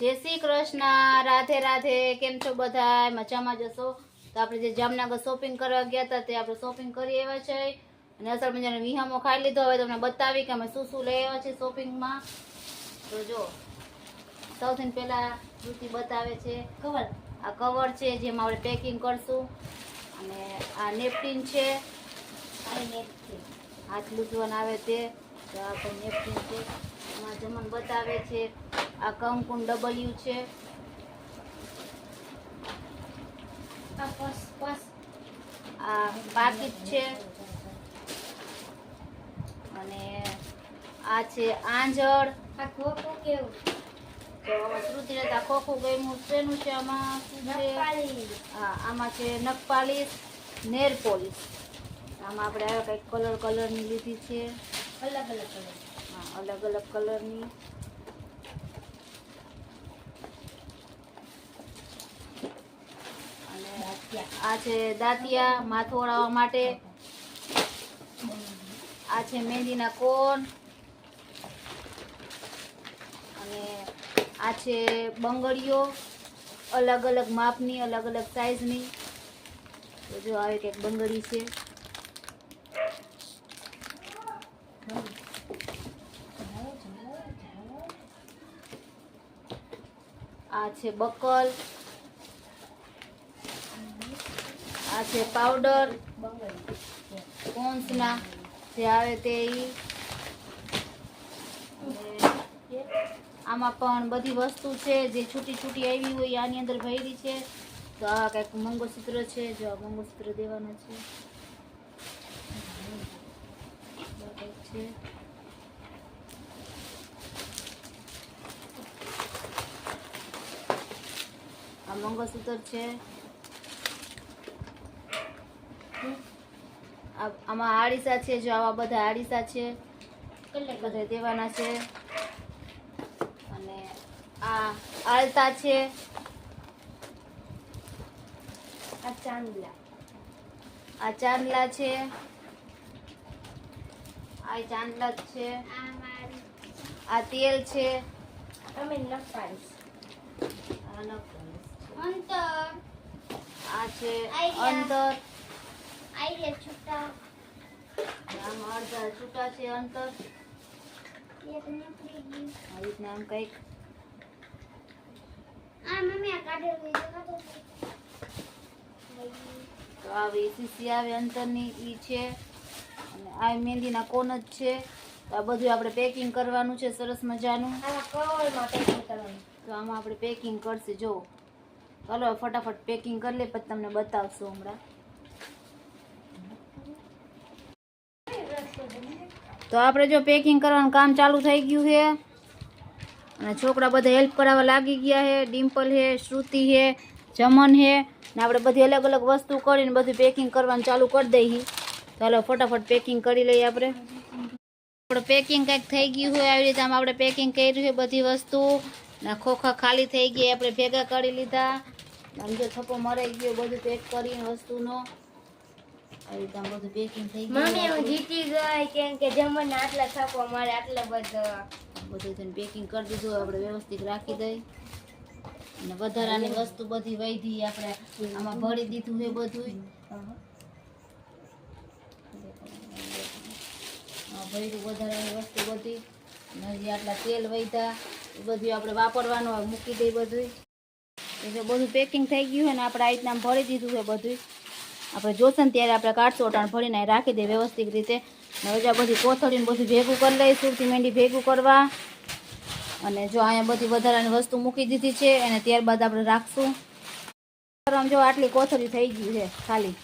જય શ્રી કૃષ્ણ રાધે રાધે કેમ છો બધા મજામાં જશો? તો આપણે જે જામનગર શોપિંગ કરવા ગયા હતા તે આપણે શોપિંગ કરી આવ્યા છે. અને અસર મજાનો વિહામો ખાઈ લીધો. હવે તમને બતાવી કે અમે શું શું લઈ આવ્યા છે શોપિંગમાં તો જો સૌથી પહેલાં રૂચિ બતાવે છે. કવર આ કવર છે જેમાં આપણે પેકિંગ કરશું. અને આ નેપકિન છે. હાથ લૂંટવાના આવે તે. તો આ પણ નેપકિન છે. એમાં જમણ બતાવે છે. આ કંકુન ડબલ્યુ છે? આ પાકીટ છે. અને આ છે આંજળ. તો આમાં શ્રુતિને તો આ ખોખું ગયું શેનું છે આમાં? શું છે? હા આમાં છે નખ પાલિશ નેર પોલિશ આમાં આપણે આ કંઈક કલર કલરની લીધી છે. અલગ અલગ કલર હા અલગ અલગ કલરની અને આ છે દાંતિયા માથું ઓળાવવા માટે. આ છે મહેંદીના કોન. અને આ છે બંગડીઓ. અલગ અલગ માપની, અલગ અલગ સાઈઝની. તો જો આવી કંઈક બંગડી છે. આ છે બકલ. આ છે પાવડર કોન્સના જે આવે તે આમાં પણ બધી વસ્તુ છે, જે છૂટી છૂટી આવી હોય આની અંદર ભરી છે. તો આ કંઈક મંગળસૂત્ર છે, જો આ મંગળસૂત્ર દેવાના છે છે. આ મંગળસૂત્ર છે. આમાં આડીસા છે જો આવા બધા આડીસા છે બધા દેવાના છે. અને આ આળતા છે. આ ચાંદલા. આ ચાંદલા છે. આ ચાંદલા છે. આ તેલ છે. અમે નપાડીશ આ નખપાલિશ છે. અંતર. આ છે આઈડિયા. છૂટા. આમાં અડધા છૂટા છે અંતર. એક નીકળી ગયું. આવી રીતના આમ કંઈક. આ મમ્મી આ કાઢેલું તો આવી સીસી આવે અંતરની ઈ છે. અને આ મહેંદીના કોન જ છે. તો આ બધું આપણે પેકિંગ કરવાનું છે સરસ મજાનું. તો આમાં આપણે પેકિંગ કરશે જો. ચાલો ફટાફટ પેકિંગ કરી લે પછી તમને બતાવશું હમણાં. તો આપણે જો પેકિંગ કરવાનું કામ ચાલુ થઈ ગયું છે. અને છોકરા બધા હેલ્પ કરાવવા લાગી ગયા છે. ડિમ્પલ છે, શ્રુતિ છે, જમન છે. ને આપણે બધી અલગ અલગ વસ્તુ કરીને બધું પેકિંગ કરવાનું ચાલુ કરી દઈએ ચાલો ફટાફટ પેકિંગ કરી લઈએ આપણે. આપણે પેકિંગ કંઈક થઈ ગયું હોય આવી રીતે આમ આપણે પેકિંગ કર્યું છે બધી વસ્તુ. ને ખોખા ખાલી થઈ ગઈ આપણે ભેગા કરી લીધા. જો થપ્પો મરાઈ ગયો, બધું પેક કરીને વસ્તુનો. આવી રીતે બધું પેકિંગ થઈ ગયું. મમ્મી હું જીતી ગઈ. કેમ કે જમવાને આટલા થાકો મારે આટલા બધા. બધું થઈને પેકિંગ કરી દીધું આપણે વ્યવસ્થિત રાખી દઈ. અને વધારાની વસ્તુ બધી વૈધી આપણે આમાં ભરી દીધું છે બધું ભર્યું વધારાની વસ્તુ બધી. હજી આટલા તેલ વૈધા. એ બધું આપણે વાપરવાનું મૂકી દઈ બધું એટલે બધું પેકિંગ થઈ ગયું હોય ને આપણે આ રીતના ભરી દીધું છે બધું આપણે જોશે ને ત્યારે આપણે કાઢશું, અટાણ ભરીને રાખી દઈએ વ્યવસ્થિત રીતે. હવે બધી કોથળીને બધું ભેગું કરી લઈ સુરતી મેંડી ભેગું કરવા. અને જો અહીંયા બધી વધારાની વસ્તુ મૂકી દીધી છે અને ત્યારબાદ આપણે રાખશું. આમ જો આટલી કોથળી થઈ ગઈ છે, ખાલી.